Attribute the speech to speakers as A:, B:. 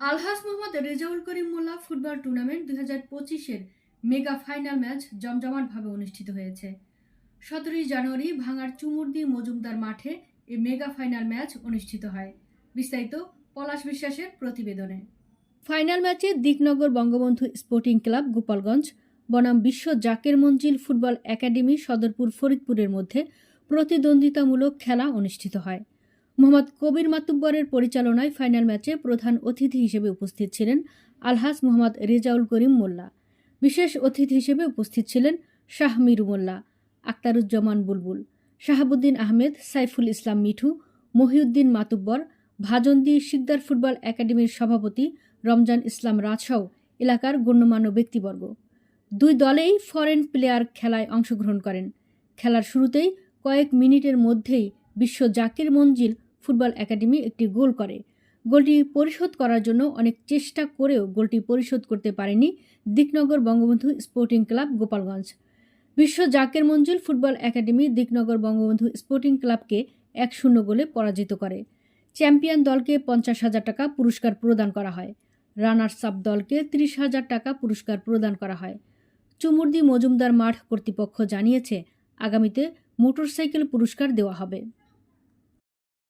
A: আলহাস Mohammad Rezaul Karim Molla football tournament দুই হাজার পঁচিশের মেগা ফাইনাল ম্যাচ জমজমাটভাবে অনুষ্ঠিত হয়েছে। সতেরোই জানুয়ারি ভাঙার চুমুরদি মজুমদার মাঠে এই মেগা ফাইনাল ম্যাচ অনুষ্ঠিত হয়। বিস্তারিত পলাশ বিশ্বাসের প্রতিবেদনে। ফাইনাল ম্যাচে দিকনগর বঙ্গবন্ধু স্পোর্টিং ক্লাব গোপালগঞ্জ, বনাম বিশ্ব জাকের মঞ্জিল ফুটবল একাডেমি সদরপুর ফরিদপুরের মধ্যে প্রতিদ্বন্দ্বিতামূলক খেলা অনুষ্ঠিত হয়। মোহাম্মদ কবির মাতুব্বরের পরিচালনায় ফাইনাল ম্যাচে প্রধান অতিথি হিসেবে উপস্থিত ছিলেন আলহাস মোহাম্মদ রেজাউল করিম মোল্লা। বিশেষ অতিথি হিসেবে উপস্থিত ছিলেন শাহ মিরু মোল্লা আক্তারুজ্জামান বুলবুল, শাহাবুদ্দিন আহমেদ, সাইফুল ইসলাম মিঠু, মহিউদ্দিন মাতুব্বর, ভাজন্দি শিকদার ফুটবল একাডেমির সভাপতি রমজান ইসলাম রাজসহ এলাকার গণ্যমান্য ব্যক্তিবর্গ। দুই দলেই ফরেন প্লেয়ার খেলায় অংশগ্রহণ করেন। খেলার শুরুতেই কয়েক মিনিটের মধ্যেই বিশ্ব জাকির মঞ্জিল ফুটবল একাডেমি একটি গোল করে। গোলটি পরিশোধ করার জন্য অনেক চেষ্টা করেও গোলটি পরিশোধ করতে পারেনি Diknagar Bangabandhu sporting club Gopalganj. Bishwa Zaker Manjul football academy Diknagar Bangabandhu sporting ক্লাবকে এক শূন্য গোলে পরাজিত করে। চ্যাম্পিয়ন দলকে পঞ্চাশ হাজার টাকা পুরস্কার প্রদান করা হয়। রানার্স আপ দলকে ত্রিশ হাজার টাকা পুরস্কার প্রদান করা হয়। চুমুরদি মজুমদার মাঠ কর্তৃপক্ষ জানিয়েছে, আগামীতে মোটরসাইকেল পুরস্কার দেওয়া হবে।